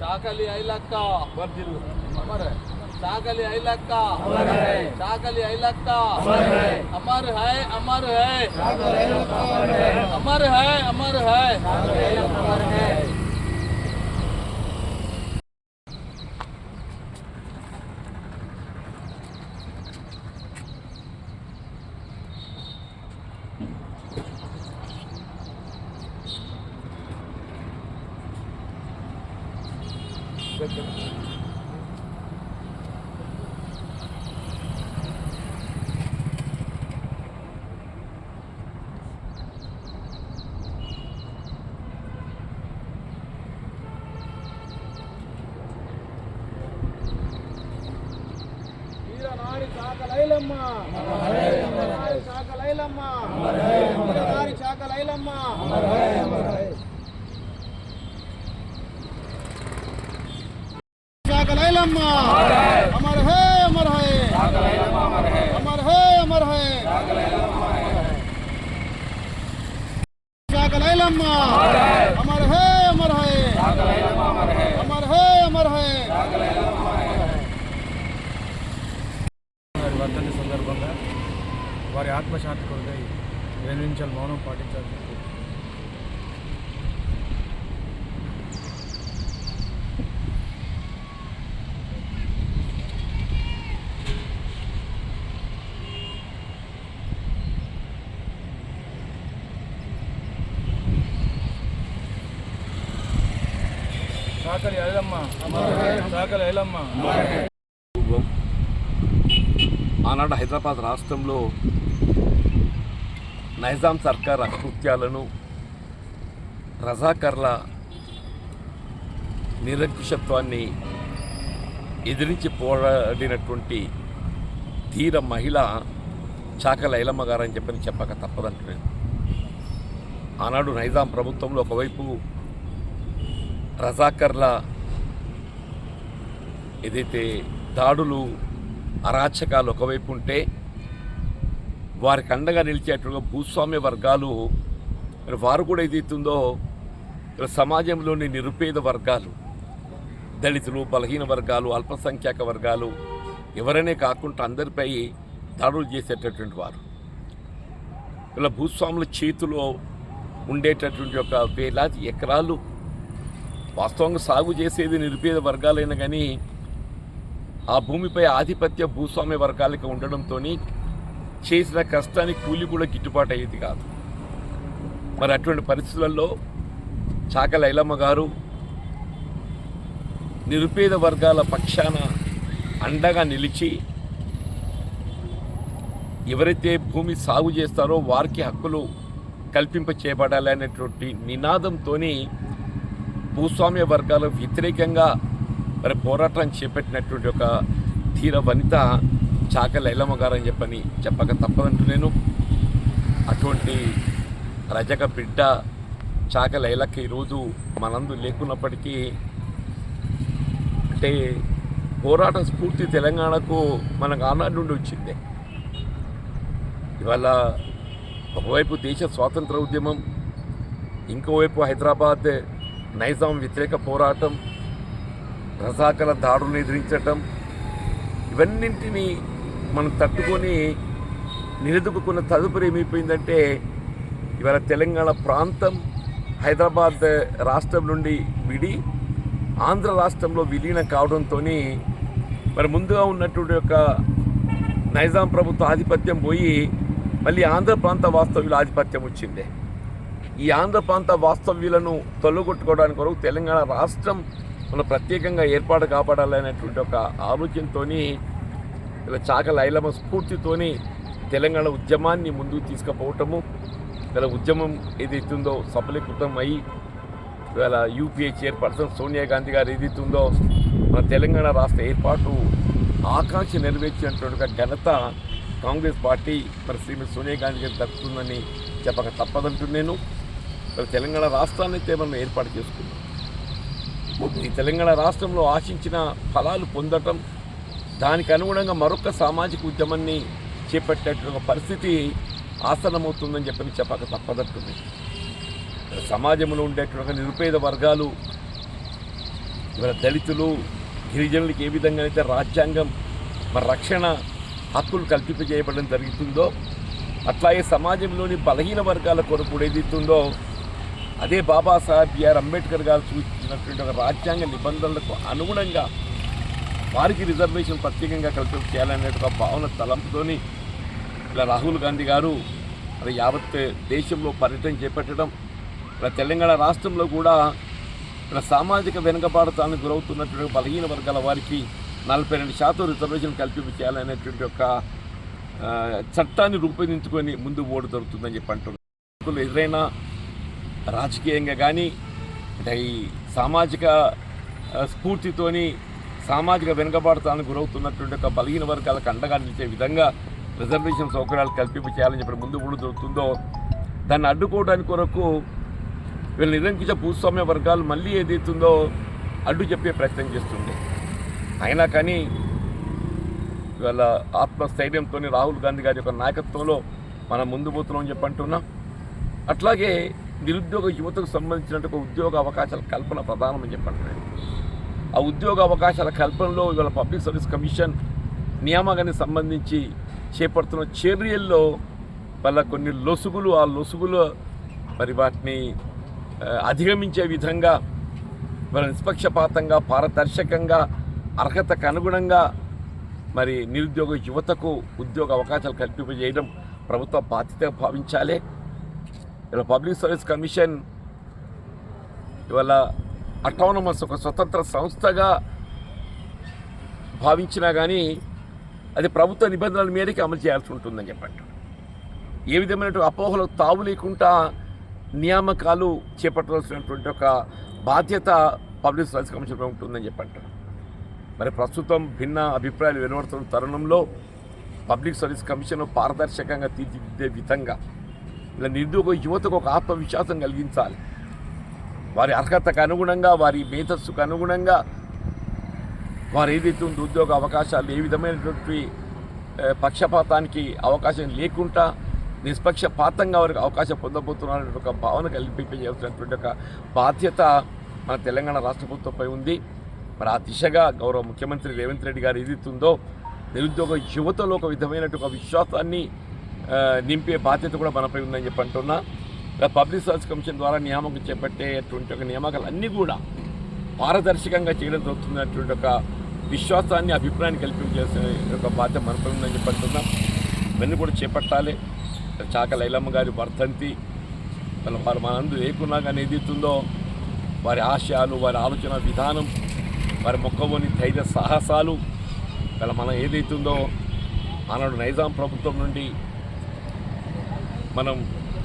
ಸಾಕಲಿ ಐಲಕ್ಕ ಬರ್ದಿರು ಅಮರ ಸಾಕಲಿ ಐಲಕ್ಕ ಅಮರ ಹೈ ಸಾಕಲಿ ಐಲಕ್ಕ ಅಮರ ಹೈ ಅಮರ ಹೈ ಅಮರ ಹೈ ಅಮರ ಹೈ ಅಮರ ಹೈ ಸಾಕಲಿ ಐಲಕ್ಕ ಅಮರ ಹೈ వీరనారి చాకలైలమ్మ వీరనారి చాకలైలమ్మ వీరనారి చాకలైలమ్మ చాకలైలమ్మ అమర్ హే అమర్ హే అమర్ హే అమర్ హే చాకలైలమ్మ అమర్ హే అమర్ హే అమర్ హే అమర్ హే సందర్భంగా వారి ఆత్మశాంతి కొరకై రెండు నిమిషాలు మౌనం పాటించాలి సాకలి ఐలమ్మ సాకలి ఐలమ్మ ఆనాడు హైదరాబాద్ రాష్ట్రంలో నైజాం సర్కార్ అకృత్యాలను రజాకర్ల నిరంకుశత్వాన్ని ఎదిరించి పోరాడినటువంటి ధీర మహిళ చాక లైలమ్మ గారని చెప్పని చెప్పక తప్పదంటున్నాను. ఆనాడు నైజాం ప్రభుత్వంలో ఒకవైపు రజాకర్ల ఏదైతే దాడులు అరాచకాలు ఒకవైపు ఉంటే వారికి అండగా నిలిచేటువంటి భూస్వామ్య వర్గాలు వారు కూడా ఏదైతుందో సమాజంలోని నిరుపేద వర్గాలు దళితులు బలహీన వర్గాలు అల్పసంఖ్యాక వర్గాలు ఎవరనే కాకుండా అందరిపై దాడులు చేసేటటువంటి వారు. ఇలా భూస్వాముల చేతిలో ఉండేటటువంటి ఒక వేలాది ఎకరాలు వాస్తవంగా సాగు చేసేది నిరుపేద వర్గాలైనా కానీ ఆ భూమిపై ఆధిపత్య భూస్వామ్య వర్గాలకి ఉండడంతో చేసిన కష్టానికి కూలి కూడా గిట్టుబాటు అయ్యేది కాదు. మరి అటువంటి పరిస్థితులలో చాక లైలమ్మ గారు నిరుపేద వర్గాల పక్షాన అండగా నిలిచి ఎవరైతే భూమి సాగు చేస్తారో వారికి హక్కులు కల్పింప చేయబడాలి అనేటువంటి నినాదంతో భూస్వామ్య వర్గాలకు వ్యతిరేకంగా మరి పోరాటం చేపట్టినటువంటి ఒక ధీర వనిత చాక లైలమ్మ గారు అని చెప్పని చెప్పక తప్పదంటూ నేను. అటువంటి రజక బిడ్డ చాక లైలకి ఈరోజు మనందు లేకున్నప్పటికీ అంటే పోరాట స్ఫూర్తి తెలంగాణకు మనకు ఆనాడు నుండి వచ్చింది. ఇవాళ ఒకవైపు దేశ స్వాతంత్ర ఉద్యమం ఇంకోవైపు హైదరాబాద్ నైజాం వ్యతిరేక పోరాటం రసాకల దాడులను ఎదిరించటం ఇవన్నింటినీ మనం తట్టుకొని నిలదొక్కున్న తదుపరి ఏమైపోయిందంటే ఇవాళ తెలంగాణ ప్రాంతం హైదరాబాద్ రాష్ట్రం నుండి విడి ఆంధ్ర రాష్ట్రంలో విలీనం కావడంతో మరి ముందుగా ఉన్నటువంటి యొక్క నైజాం ప్రభుత్వ ఆధిపత్యం పోయి మళ్ళీ ఆంధ్ర ప్రాంత వాస్తవ్యుల ఆధిపత్యం వచ్చింది. ఈ ఆంధ్ర ప్రాంత వాస్తవ్యులను తొలగొట్టుకోవడానికి కొరకు తెలంగాణ రాష్ట్రం మనం ప్రత్యేకంగా ఏర్పాటు కాపాడాలనేటువంటి ఒక ఆలోచనతో ఇలా చాక ఐలమ్మ స్ఫూర్తితోని తెలంగాణ ఉద్యమాన్ని ముందుకు తీసుకుపోవటము ఇలా ఉద్యమం ఏదైతుందో సఫలీకృతం అయ్యి ఇవాళ యూపీఏ చైర్పర్సన్ సోనియా గాంధీ గారు ఏదైతుందో మన తెలంగాణ రాష్ట్ర ఏర్పాటు ఆకాంక్ష నెరవేర్చినటువంటి ఘనత కాంగ్రెస్ పార్టీ మరి శ్రీమతి సోనియా గాంధీ గారికి దక్కుతుందని చెప్పక తప్పదంటూ నేను మరి తెలంగాణ రాష్ట్రాన్ని అయితే మనం ఏర్పాటు చేసుకున్నాం ఈ తెలంగాణ రాష్ట్రంలో ఆశించిన ఫలాలు పొందటం దానికి అనుగుణంగా మరొక సామాజిక ఉద్యమాన్ని చేపట్టేటువంటి ఒక పరిస్థితి ఆసనమవుతుందని చెప్పి చెప్పక తప్పదట్టుంది సమాజంలో ఉండేటువంటి నిరుపేద వర్గాలు ఇవాళ దళితులు గిరిజనులకు ఏ విధంగా అయితే రాజ్యాంగం మరి రక్షణ హక్కులు కల్పింపజేయబడడం జరుగుతుందో అట్లాగే సమాజంలోని బలహీన వర్గాల కొరకు ఏదైతుందో అదే బాబాసాహెబ్ బిఆర్ అంబేద్కర్ గారు సూచించినటువంటి ఒక రాజ్యాంగ నిబంధనలకు అనుగుణంగా వారికి రిజర్వేషన్ ప్రత్యేకంగా కల్పన చేయాలనే ఒక భావన తలంపుతోని ఇలా రాహుల్ గాంధీ గారు మరి యావత్ దేశంలో పర్యటన చేపట్టడం ఇలా తెలంగాణ రాష్ట్రంలో కూడా ఇలా సామాజిక వెనుకబాటుతానికి గురవుతున్నటువంటి బలహీన వర్గాల వారికి నలభై రెండు శాతం రిజర్వేషన్ కల్పింపు చేయాలనేటువంటి ఒక చట్టాన్ని రూపొందించుకొని ముందు ఓటు దొరుకుతుందని చెప్పి అంటున్నారు. ఎదురైనా రాజకీయంగా కానీ అంటే ఈ సామాజిక స్ఫూర్తితోని సామాజిక వెనుకబాటుతానికి గురవుతున్నటువంటి ఒక బలహీన వర్గాలకు అండగా నిలిచే విధంగా రిజర్వేషన్ సౌకర్యాలు కల్పింపు చేయాలని చెప్పి ముందు కూడా దొరుకుతుందో దాన్ని అడ్డుకోవడానికి కొరకు వీళ్ళు నిరంకించ భూస్వామ్య వర్గాలు మళ్ళీ ఏదైతుందో అడ్డు చెప్పే ప్రయత్నం చేస్తుంది. అయినా కానీ ఇవాళ ఆత్మస్థైర్యంతో రాహుల్ గాంధీ గారి యొక్క నాయకత్వంలో మనం ముందు పోతున్నామని చెప్పి అంటున్నాం. అట్లాగే నిరుద్యోగ యువతకు సంబంధించినట్టు ఒక ఉద్యోగ అవకాశాల కల్పన ప్రధానమని చెప్పి ఆ ఉద్యోగ అవకాశాల కల్పనలో ఇవాళ పబ్లిక్ సర్వీస్ కమిషన్ నియామకానికి సంబంధించి చేపడుతున్న చర్యల్లో వాళ్ళ కొన్ని లొసుగులు ఆ లొసుగులు మరి వాటిని అధిగమించే విధంగా వాళ్ళ నిష్పక్షపాతంగా పారదర్శకంగా అర్హతకు అనుగుణంగా మరి నిరుద్యోగ యువతకు ఉద్యోగ అవకాశాలు కల్పింపజేయడం ప్రభుత్వ బాధ్యతగా భావించాలి. ఇలా పబ్లిక్ సర్వీస్ కమిషన్ ఇవాళ అటానమస్ ఒక స్వతంత్ర సంస్థగా భావించినా కానీ అది ప్రభుత్వ నిబంధనల మీదకి అమలు చేయాల్సి ఉంటుందని చెప్పండి. ఏ విధమైన అపోహలకు తావు లేకుండా నియామకాలు చేపట్టవలసినటువంటి ఒక బాధ్యత పబ్లిక్ సర్వీస్ కమిషన్ ఉంటుందని చెప్పంటారు మరి ప్రస్తుతం భిన్న అభిప్రాయాలు వెలువడుతున్న తరుణంలో పబ్లిక్ సర్వీస్ కమిషన్ పారదర్శకంగా తీర్చిదిద్దే విధంగా ఇలా నిరుద్యోగ యువతకు ఒక ఆత్మవిశ్వాసం కలిగించాలి? వారి అర్హతకు అనుగుణంగా వారి మేధస్సుకు అనుగుణంగా వారు ఏదైతే ఉందో ఉద్యోగ అవకాశాలు ఏ విధమైనటువంటి పక్షపాతానికి అవకాశం లేకుండా నిష్పక్షపాతంగా వారికి అవకాశం పొందబోతున్నారనే ఒక భావన కల్పింపజేస్తున్నటువంటి ఒక బాధ్యత మన తెలంగాణ రాష్ట్ర ప్రభుత్వంపై ఉంది. మరి ఆ దిశగా గౌరవ ముఖ్యమంత్రి రేవంత్ రెడ్డి గారు ఏదైతుందో నిరుద్యోగ యువతలో ఒక విధమైనటువంటి ఒక విశ్వాసాన్ని నింపే బాధ్యత కూడా మనపై ఉందని చెప్పి అంటున్నా. పబ్లిక్ సర్వీస్ కమిషన్ ద్వారా నియామకం చేపట్టేటువంటి ఒక నియామకాలు అన్నీ కూడా పారదర్శకంగా చేయడం జరుగుతున్నటువంటి ఒక విశ్వాసాన్ని అభిప్రాయాన్ని కల్పించేసే ఒక బాధ్యత మనపై ఉందని చెప్పి అంటున్నాం. ఇవన్నీ కూడా చేపట్టాలి. చాక లైలమ్మ గారి వర్ధంతి వాళ్ళ వారు మనందు లేకున్నా కానీ ఏదైతుందో వారి ఆశయాలు వారి ఆలోచన విధానం వారి మొక్కవోని ధైర్య సాహసాలు. వాళ్ళ మనం ఏదైతుందో ఆనాడు నైజాం ప్రభుత్వం నుండి మనం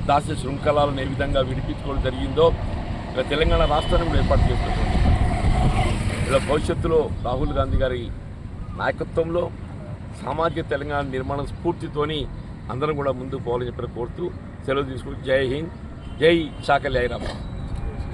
దాస్య శృంఖలాలను ఏ విధంగా విడిపించుకోవడం జరిగిందో ఇలా తెలంగాణ రాష్ట్రాన్ని కూడా ఏర్పాటు చేస్తుంది ఇలా భవిష్యత్తులో రాహుల్ గాంధీ గారి నాయకత్వంలో సామాజిక తెలంగాణ నిర్మాణం స్ఫూర్తితోని అందరం కూడా ముందుకు పోవాలని చెప్పిన కోరుతూ సెలవు తీసుకుంటూ జై హింద్ జై చాకలి ఐరామ